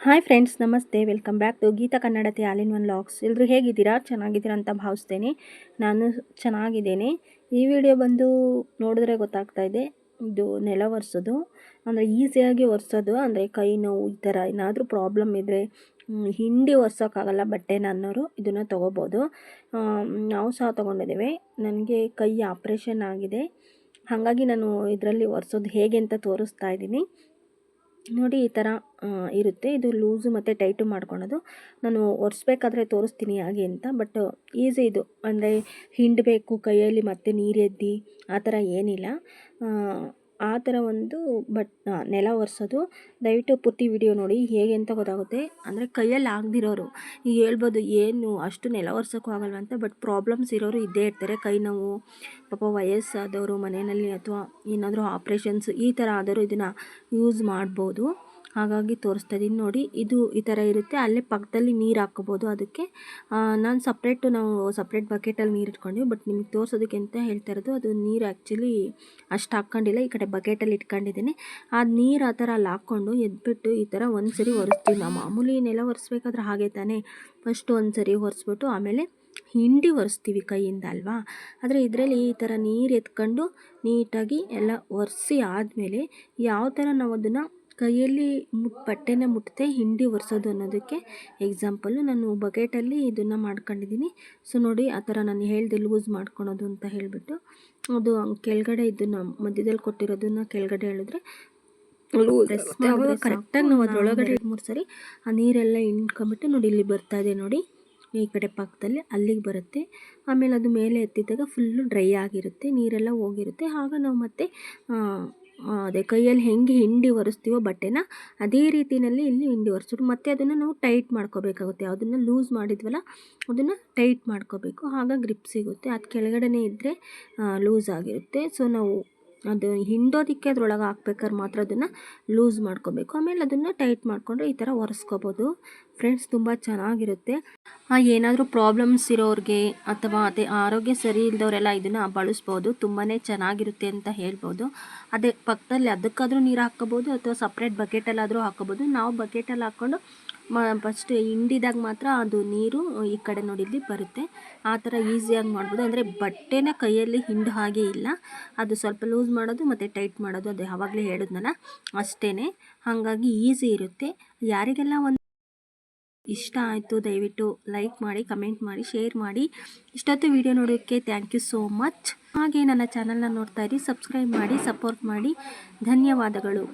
Hi friends ನಮಸ್ತೆ. Welcome back to Geeta Kannadathe all in one vlogs ಎಲ್ಲರೂ ಹೇಗಿದ್ದೀರಾ? ಚೆನ್ನಾಗಿದ್ದೀರಾ ಅಂತ ಭಾವಿಸ್ತೇನೆ. ನಾನು ಚೆನ್ನಾಗಿದ್ದೇನೆ. ಈ ವಿಡಿಯೋ ಬಂದು ನೋಡಿದ್ರೆ ಗೊತ್ತಾಗ್ತಾ ಇದೆ, ಇದು ನೆಲ ಒರೆಸೋದು. ಅಂದರೆ ಈಸಿಯಾಗಿ ಒರೆಸೋದು. ಅಂದರೆ ಕೈ ನೋವು ಈ ಥರ ಏನಾದರೂ ಪ್ರಾಬ್ಲಮ್ ಇದ್ದರೆ ಹಿಂಡಿ ಒರೆಸೋಕ್ಕಾಗಲ್ಲ ಬಟ್ಟೆನ ಅನ್ನೋರು ಇದನ್ನು ತೊಗೋಬೋದು. ನಾವು ಸಹ ತೊಗೊಂಡಿದ್ದೇವೆ. ನನಗೆ ಕೈ ಆಪ್ರೇಷನ್ ಆಗಿದೆ. ಹಾಗಾಗಿ ನಾನು ಇದರಲ್ಲಿ ಒರೆಸೋದು ಹೇಗೆ ಅಂತ ತೋರಿಸ್ತಾ ಇದ್ದೀನಿ. ನೋಡಿ ಈ ಥರ ಇರುತ್ತೆ. ಇದು ಲೂಸು ಮತ್ತು ಟೈಟು ಮಾಡ್ಕೊಳೋದು. ನಾನು ಒರೆಸ್ಬೇಕಾದ್ರೆ ತೋರಿಸ್ತೀನಿ ಹಾಗೆ ಅಂತ, ಬಟ್ ಈಸಿ ಇದು. ಅಂದರೆ ಹಿಂಡಬೇಕು, ಕೈಯಲ್ಲಿ ಮತ್ತೆ ನೀರು ಎದ್ದು ಆ ಥರ ಏನಿಲ್ಲ. ಆ ಥರ ಒಂದು ಬಟ್ ನೆಲ ಒರೆಸೋದು. ದಯವಿಟ್ಟು ಪೂರ್ತಿ ವಿಡಿಯೋ ನೋಡಿ, ಹೇಗೆ ಅಂತ ಗೊತ್ತಾಗುತ್ತೆ. ಅಂದರೆ ಕೈಯಲ್ಲಿ ಆಗದಿರೋರು, ಈಗ ಹೇಳ್ಬೋದು ಏನು, ಅಷ್ಟು ನೆಲ ಒರ್ಸೋಕ್ಕೂ ಆಗಲ್ವ ಅಂತ, ಬಟ್ ಪ್ರಾಬ್ಲಮ್ಸ್ ಇರೋರು ಇದ್ದೇ ಇರ್ತಾರೆ. ಕೈ ನೋವು, ಪಾಪ ವಯಸ್ಸಾದವರು ಮನೆಯಲ್ಲಿ ಅಥವಾ ಏನಾದರೂ ಆಪ್ರೇಷನ್ಸ್ ಈ ಥರ ಆದರೂ ಇದನ್ನು ಯೂಸ್ ಮಾಡ್ಬೋದು. ಹಾಗಾಗಿ ತೋರಿಸ್ತಾ ಇದ್ದೀನಿ ನೋಡಿ. ಇದು ಈ ಥರ ಇರುತ್ತೆ. ಅಲ್ಲೇ ಪಕ್ಕದಲ್ಲಿ ನೀರು ಹಾಕ್ಕೋಬೋದು ಅದಕ್ಕೆ. ನಾನು ಸಪ್ರೇಟು ನಾವು ಸಪ್ರೇಟ್ ಬಕೆಟಲ್ಲಿ ನೀರು ಇಟ್ಕೊಂಡ್ವಿ. ಬಟ್ ನಿಮಗೆ ತೋರಿಸೋದಕ್ಕೆ ಅಂತ ಹೇಳ್ತಾ ಇರೋದು, ಅದು ನೀರು ಆ್ಯಕ್ಚುಲಿ ಅಷ್ಟು ಹಾಕ್ಕೊಂಡಿಲ್ಲ. ಈ ಕಡೆ ಬಕೆಟಲ್ಲಿ ಇಟ್ಕೊಂಡಿದ್ದೀನಿ ಆ ನೀರು ಆ ಥರ ಅಲ್ಲಿ ಹಾಕ್ಕೊಂಡು ಎದ್ಬಿಟ್ಟು ಈ ಥರ ಒಂದು ಸರಿ ಒರೆಸ್ತೀವಿ. ನಾವು ಮಾಮೂಲಿ ನೆಲ ಒರೆಸ್ಬೇಕಾದ್ರೆ ಹಾಗೆ ತಾನೇ. ಫಸ್ಟ್ ಒಂದು ಸರಿ ಒರೆಸ್ಬಿಟ್ಟು ಆಮೇಲೆ ಹಿಂಡಿ ಒರೆಸ್ತೀವಿ ಕೈಯಿಂದ ಅಲ್ವಾ? ಆದರೆ ಇದರಲ್ಲಿ ಈ ಥರ ನೀರು ಎತ್ಕೊಂಡು ನೀಟಾಗಿ ಎಲ್ಲ ಒರೆಸಿ ಆದಮೇಲೆ ಯಾವ ಥರ ನಾವು ಅದನ್ನು ಕೈಯಲ್ಲಿ ಮುಟ್ ಬಟ್ಟೆನ ಮುಟ್ಟದೆ ಹಿಂಡಿ ಒರೆಸೋದು ಅನ್ನೋದಕ್ಕೆ ಎಕ್ಸಾಂಪಲು ನಾನು ಬಕೆಟಲ್ಲಿ ಇದನ್ನು ಮಾಡ್ಕೊಂಡಿದ್ದೀನಿ. ಸೊ ನೋಡಿ ಆ ಥರ ನಾನು ಹೇಳ್ದೆ ಲೂಸ್ ಮಾಡ್ಕೊಳೋದು ಅಂತ ಹೇಳಿಬಿಟ್ಟು ಅದು ಕೆಳಗಡೆ ಇದನ್ನು ಮಧ್ಯದಲ್ಲಿ ಕೊಟ್ಟಿರೋದನ್ನ ಕೆಳಗಡೆ ಹೇಳಿದ್ರೆ ಕರೆಕ್ಟಾಗಿ ನಾವು ಅದರೊಳಗಡೆ ಮೂರು ಸರಿ ಆ ನೀರೆಲ್ಲ ಹಿಂಡ್ಕೊಂಬಿಟ್ಟು ನೋಡಿ ಇಲ್ಲಿ ಬರ್ತಾ ಇದೆ ನೋಡಿ. ಈ ಕಡೆ ಪಕ್ಕದಲ್ಲಿ ಅಲ್ಲಿಗೆ ಬರುತ್ತೆ. ಆಮೇಲೆ ಅದು ಮೇಲೆ ಎತ್ತಿದಾಗ ಫುಲ್ಲು ಡ್ರೈ ಆಗಿರುತ್ತೆ. ನೀರೆಲ್ಲ ಹೋಗಿರುತ್ತೆ. ಆಗ ನಾವು ಮತ್ತೆ ಅದೇ ಕೈಯಲ್ಲಿ ಹೆಂಗೆ ಹಿಂಡಿ ಒರೆಸ್ತೀವೋ ಬಟ್ಟೆನ ಅದೇ ರೀತಿಯಲ್ಲಿ ಇಲ್ಲಿ ಹಿಂಡಿ ಒರೆಸ್ಬಿಟ್ಟು ಮತ್ತೆ ಅದನ್ನು ನಾವು ಟೈಟ್ ಮಾಡ್ಕೋಬೇಕಾಗುತ್ತೆ. ಅದನ್ನು ಲೂಸ್ ಮಾಡಿದ್ವಲ್ಲ, ಅದನ್ನು ಟೈಟ್ ಮಾಡ್ಕೋಬೇಕು. ಆಗ ಗ್ರಿಪ್ ಸಿಗುತ್ತೆ. ಅದು ಕೆಳಗಡೆನೇ ಇದ್ದರೆ ಲೂಸ್ ಆಗಿರುತ್ತೆ. ಸೊ, ನಾವು ಅದು ಹಿಂಡೋದಕ್ಕೆ ಅದ್ರೊಳಗೆ ಹಾಕ್ಬೇಕಾದ್ರೆ ಮಾತ್ರ ಅದನ್ನು ಲೂಸ್ ಮಾಡ್ಕೋಬೇಕು. ಆಮೇಲೆ ಅದನ್ನು ಟೈಟ್ ಮಾಡಿಕೊಂಡ್ರೆ ಈ ಥರ ಒರೆಸ್ಕೋಬೋದು. ಫ್ರೆಂಡ್ಸ್, ತುಂಬ ಚೆನ್ನಾಗಿರುತ್ತೆ. ಏನಾದರೂ ಪ್ರಾಬ್ಲಮ್ಸ್ ಇರೋರಿಗೆ ಅಥವಾ ಅದೇ ಆರೋಗ್ಯ ಸರಿ ಇಲ್ಲದವರೆಲ್ಲ ಇದನ್ನು ಬಳಸ್ಬೋದು. ತುಂಬಾ ಚೆನ್ನಾಗಿರುತ್ತೆ ಅಂತ ಹೇಳ್ಬೋದು. ಅದೇ ಪಕ್ಕದಲ್ಲಿ ಅದಕ್ಕಾದರೂ ನೀರು ಹಾಕ್ಕೋಬೋದು ಅಥವಾ ಸಪ್ರೇಟ್ ಬಕೆಟಲ್ಲಾದರೂ ಹಾಕ್ಕೋಬೋದು. ನಾವು ಬಕೆಟಲ್ಲಿ ಹಾಕ್ಕೊಂಡು ಮ ಫಸ್ಟ್ ಹಿಂಡಿದಾಗ ಮಾತ್ರ ಅದು ನೀರು ಈ ಕಡೆ ನೋಡಿಲ್ಲಿ ಬರುತ್ತೆ. ಆ ಥರ ಈಸಿಯಾಗಿ ಮಾಡ್ಬೋದು. ಅಂದರೆ ಬಟ್ಟೆನ ಕೈಯಲ್ಲಿ ಹಿಂಡು ಹಾಗೆ ಇಲ್ಲ. ಅದು ಸ್ವಲ್ಪ ಲೂಸ್ ಮಾಡೋದು ಮತ್ತು ಟೈಟ್ ಮಾಡೋದು. ಅದು ಯಾವಾಗಲೇ ಹೇಳಿದ್ನಲ್ಲ ಅಷ್ಟೇ ಹಾಗಾಗಿ ಈಸಿ ಇರುತ್ತೆ. ಯಾರಿಗೆಲ್ಲ ಒಂದು ಇಷ್ಟ ಆಯಿತು, ದಯವಿಟ್ಟು ಲೈಕ್ ಮಾಡಿ ಕಮೆಂಟ್ ಮಾಡಿ ಶೇರ್ ಮಾಡಿ. ಇಷ್ಟೊತ್ತು ವಿಡಿಯೋ ನೋಡೋಕ್ಕೆ ಥ್ಯಾಂಕ್ ಯು ಸೋ ಮಚ್ ಹಾಗೆ ನನ್ನ ಚಾನಲ್ನ ನೋಡ್ತಾ ಇರಿ ಸಬ್ಸ್ಕ್ರೈಬ್ ಮಾಡಿ ಸಪೋರ್ಟ್ ಮಾಡಿ. ಧನ್ಯವಾದಗಳು.